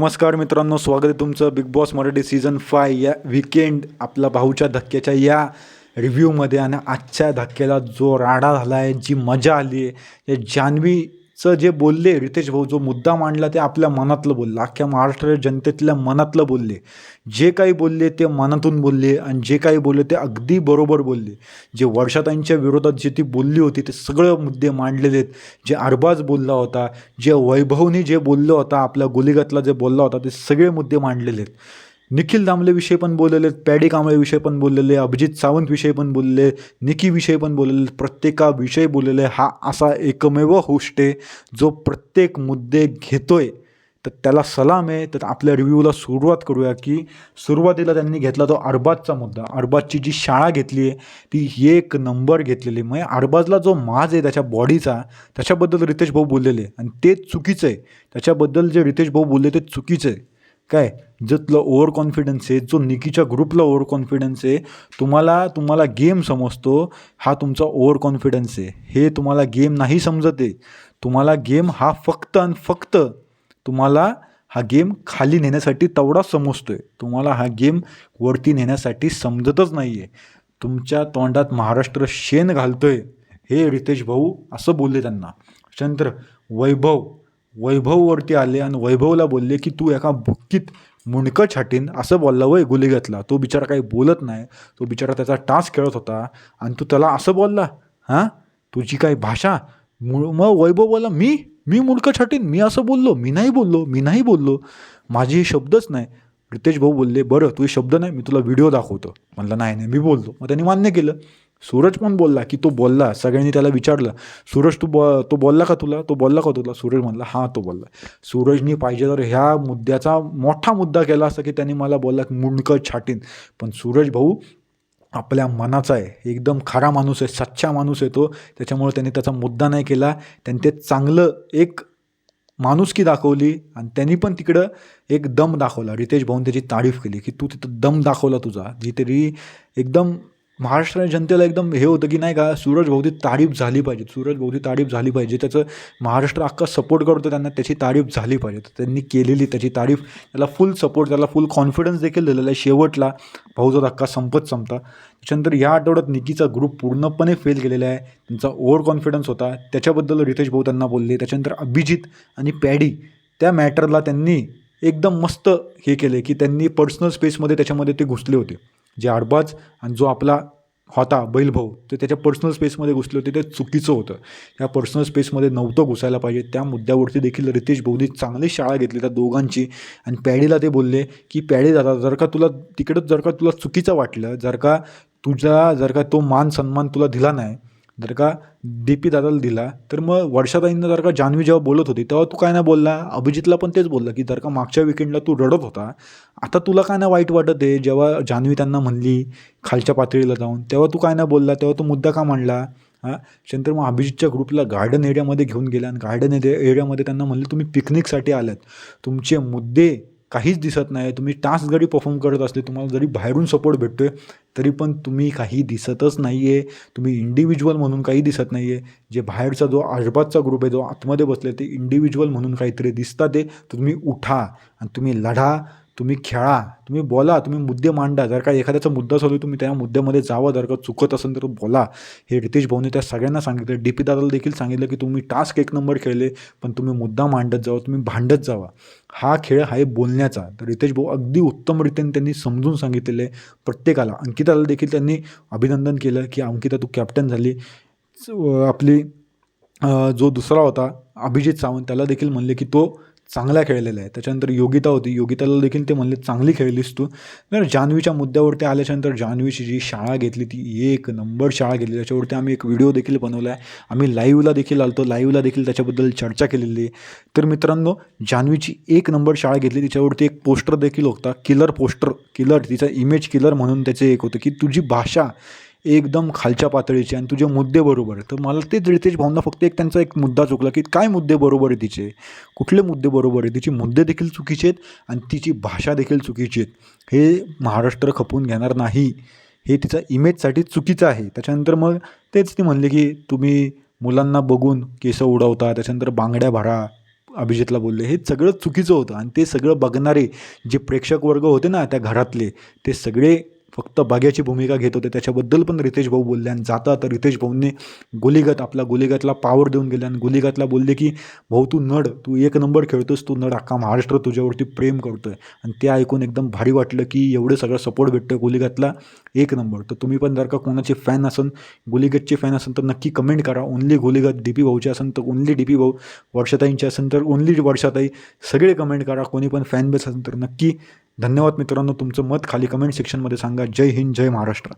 नमस्कार मित्रांनो स्वागत आहे तुमचं Bigg Boss Marathi season five या विकेंड आपला भाऊच्या धक्क्याच्या या रिव्ह्यूमध्ये आणि आजच्या धक्क्याला जो राडा झाला आहे जी मजा आली आहे या चं जे बोलले रितेश भाऊ जो मुद्दा मांडला ते आपल्या मनातलं बोललं. अख्ख्या महाराष्ट्र जनतेतल्या मनातलं बोलले. जे काही बोलले ते मनातून बोलले आणि जे काही बोलले ते अगदी बरोबर बोलले. जे वर्षाताईंच्या विरोधात जे ती बोलली होती ते सगळं मुद्दे मांडलेले आहेत. जे अरबाज बोलला होता जे वैभवनी जे बोललं होता आपल्या गुलिगतला जे बोलला होता ते सगळे मुद्दे मांडलेले आहेत. निखिल दामलेविषयी पण बोललेले आहेत पॅडी कांबळेविषयी पण बोललेले अभिजित सावंतविषयी पण बोलले निकीविषयी पण बोललेले प्रत्येकाविषयी बोललेले हा असा एकमेव होस्ट आहे जो प्रत्येक मुद्दे घेतोय तर त्याला सलाम आहे. तर आपल्या रिव्ह्यूला सुरुवात करूया की सुरुवातीला त्यांनी घेतला तो अरबाजचा मुद्दा. अरबाजची जी शाळा घेतली आहे ती एक नंबर घेतलेली म्हणजे अरबाजला जो माज आहे त्याच्या बॉडीचा त्याच्याबद्दल रितेश भाऊ बोललेले आणि ते चुकीचं आहे. त्याच्याबद्दल जे रितेश भाऊ बोलले ते चुकीचं आहे. काय? जो तुला ओव्हर कॉन्फिडन्स आहे जो निकीच्या ग्रुपला ओव्हर कॉन्फिडन्स आहे तुम्हाला तुम्हाला गेम समजतो हा तुमचा ओव्हर कॉन्फिडन्स आहे. हे तुम्हाला गेम नाही समजत आहे. तुम्हाला गेम हा फक्त आणि फक्त तुम्हाला हा गेम खाली नेण्यासाठी तेवढाच समजतो आहे तुम्हाला हा गेम वरती नेण्यासाठी समजतच नाही आहे तुमच्या तोंडात महाराष्ट्र शेण घालतोय. हे रितेश भाऊ असं बोलले त्यांना. चंद्र वैभव वैभववरती आले आणि वैभवला बोलले की तू एका बुक्कीत मुंडकं छाटीन असं बोलला वय गुलिगतला तो बिचारा काही बोलत नाही. तो बिचारा त्याचा टास खेळत होता आणि तू त्याला असं बोलला हां? तुझी काही भाषा? मु मग वैभव बोलला मी? मी मुंडकं छाटीन? मी असं बोललो? मी नाही बोललो? मी नाही बोललो? माझे हे शब्दच नाही. रितेश भाऊ बोलले बरं तुझे शब्द नाही मी तुला व्हिडिओ दाखवतो. म्हणलं नाही नाही मी बोललो मग त्यांनी मान्य केलं. सूरज पण बोलला की तो बोलला सगळ्यांनी त्याला विचारलं सूरज तू ब तो बोलला का तुला? तो बोलला का तुला? सूरज म्हणला हां तो बोलला. सूरजनी पाहिजे तर ह्या मुद्द्याचा मोठा मुद्दा केला असता की त्यांनी मला बोलला की मुंडकं छाटीन. पण सूरज भाऊ आपल्या मनाचा आहे. एकदम खरा माणूस आहे सच्चा माणूस आहे तो. त्याच्यामुळे त्यांनी त्याचा मुद्दा नाही केला. त्यांनी ते चांगलं एक माणुसकी दाखवली आणि त्यांनी पण तिकडं एक दम दाखवला. रितेश भाऊन त्याची तारीफ केली की तू तिथं दम दाखवला तुझा. जिथे एकदम महाराष्ट्र जनतेला एकदम हे होतं की नाही का सूरज भाऊची तारीफ झाली पाहिजे. सूरज भाऊची तारीफ झाली पाहिजे. त्याचं महाराष्ट्र अख्खा सपोर्ट करतो त्यांना त्याची तारीफ झाली पाहिजे. तर त्यांनी केलेली त्याची तारीफ त्याला फुल सपोर्ट त्याला फुल कॉन्फिडन्स देखील दिलेला आहे. शेवटला भाऊचा धक्का संपत संपता. त्याच्यानंतर या आठवड्यात निकीचा ग्रुप पूर्णपणे फेल केलेला आहे. त्यांचा ओव्हर कॉन्फिडन्स होता. त्याच्याबद्दल रितेश भाऊ त्यांना बोलले. त्याच्यानंतर अभिजित आणि पॅडी त्या मॅटरला त्यांनी एकदम मस्त हे केले की त्यांनी पर्सनल स्पेसमध्ये त्याच्यामध्ये ते घुसले होते. जे आडबाज आणि जो आपला होता बैलभाऊ ते त्याच्या पर्सनल स्पेसमध्ये घुसले होते. ते चुकीचं होतं. या पर्सनल स्पेसमध्ये नव्हतं घुसायला पाहिजे. त्या मुद्द्यावरती देखील रितेश भाऊनी चांगली शाळा घेतली त्या दोघांची. आणि पॅडीला ते बोलले की पॅडी दादा जर का तुला तिकडं जर का तुला चुकीचं वाटलं जर का तुझा जर का तो मान सन्मान तुला दिला नाही जर का डी पी दादाला दिला तर मग वर्षाताईंना जर का जान्हवी जेव्हा बोलत होती तेव्हा तू काय नाही बोलला? अभिजितला पण तेच बोललं की जर का मागच्या विकेंडला तू रडत होता आता तुला काय नाही वाईट वाटत आहे? जेव्हा जान्हवी त्यांना म्हणली खालच्या पातळीला जाऊन तेव्हा तू काय नाही बोलला? तेव्हा तू मुद्दा का मांडला? हां? नंतर मग अभिजितच्या ग्रुपला गार्डन एरियामध्ये घेऊन गेला आणि गार्डन एरिया एरियामध्ये त्यांना म्हणलं तुम्ही पिकनिकसाठी आलात. तुमचे मुद्दे काहीच दिसत नाही. तुम्ही टास्क जरी परफॉर्म करत असले तुम्हाला जरी बाहेरून सपोर्ट भेटतो आहे तरी पण तुम्ही काही दिसतच नाही आहे तुम्ही इंडिव्हिज्युअल म्हणून काही दिसत नाही आहे जे बाहेरचा जो आजबाजचा ग्रुप आहे जो आतमध्ये बसले ते इंडिव्हिज्युअल म्हणून काहीतरी दिसतात ते. तुम्ही उठा आणि तुम्ही लढा. तुम्ही खेळा तुम्ही बोला तुम्ही मुद्दे मांडा. जर का एखाद्याचा मुद्दा चालू तुम्ही त्या मुद्द्यामध्ये जावं. जर का चुकत असेल तर बोला. हे रितेश भाऊने त्या सगळ्यांना सांगितलं. डी पी दादाला देखील सांगितलं की तुम्ही टास्क एक नंबर खेळले पण तुम्ही मुद्दा मांडत जावा तुम्ही भांडत जावा. हा खेळ आहे बोलण्याचा. तर रितेश भाऊ अगदी उत्तम रीतीने त्यांनी समजून सांगितलेलं आहे प्रत्येकाला. अंकिताला देखील त्यांनी अभिनंदन केलं की अंकिता तू कॅप्टन झाली. आपली जो दुसरा होता अभिजित सावंत त्याला देखील म्हणले की तो चांगला खेळलेला आहे त्याच्यानंतर योगिता होती. योगिताला देखील ते म्हणले चांगली खेळलीस तू. तर जान्हवीच्या मुद्द्यावरती आल्याच्यानंतर जान्हवीची जी शाळा घेतली ती एक नंबर शाळा घेतली. त्याच्यावरती आम्ही एक व्हिडिओ देखील बनवला आहे. आम्ही लाईव्हला देखील आलतो. लाईव्हला देखील त्याच्याबद्दल चर्चा केलेली आहे. तर मित्रांनो जान्हवीची एक नंबर शाळा घेतली. तिच्यावरती एक पोस्टर देखील होता. किलर पोस्टर किलर तिचा इमेज किलर म्हणून त्याचे एक होतं की तुझी भाषा एकदम खालच्या पातळीचे आणि तुझे मुद्दे बरोबर आहे तर मला तेच रितेश भाऊंना फक्त एक त्यांचा एक मुद्दा चुकला की काय मुद्दे बरोबर आहे तिचे? कुठले मुद्दे बरोबर आहे तिचे मुद्दे देखील चुकीचे आहेत आणि तिची भाषा देखील चुकीची आहेत. हे महाराष्ट्र खपून घेणार नाही. हे तिचा इमेजसाठी चुकीचं आहे. त्याच्यानंतर मग तेच ती म्हणले की तुम्ही मुलांना बघून केस उडवता त्याच्यानंतर बांगड्या भरा अभिजितला बोलले. हे सगळं चुकीचं होतं आणि ते सगळं बघणारे जे प्रेक्षक वर्ग होते ना त्या घरातले ते सगळे फक्त बाग्याची भूमिका घेत होते. त्याच्याबद्दल पण रितेश भाऊ बोलले आणि जाता तर रितेश भाऊंनी गोलीगत आपला गोलीगतला पावर देऊन गेले आणि गोलीगतला बोलले की भाऊ तू नड तू एक नंबर खेळतोस तू नड. अख्खा महाराष्ट्र तुझ्यावरती प्रेम करतोय. आणि ते ऐकून एकदम भारी वाटलं की एवढं सगळं सपोर्ट भेटतं गोलीगतला एक नंबर तर तुम्ही पण जर का कोणाचे फॅन असन गोलीगतचे फॅन असन तर नक्की कमेंट करा. ओनली गोलीगत डी पी भाऊचे असेल तर ओनली डी पी भाऊ. वर्षाताईंचे असेल तर ओनली वर्षाताई. सगळे कमेंट करा. कोणी पण फॅन बेस असेल तर नक्की धन्यवाद मित्रांनो तुमचं मत खाली कमेंट सेक्शनमध्ये सांगा. जय हिंद जय महाराष्ट्र.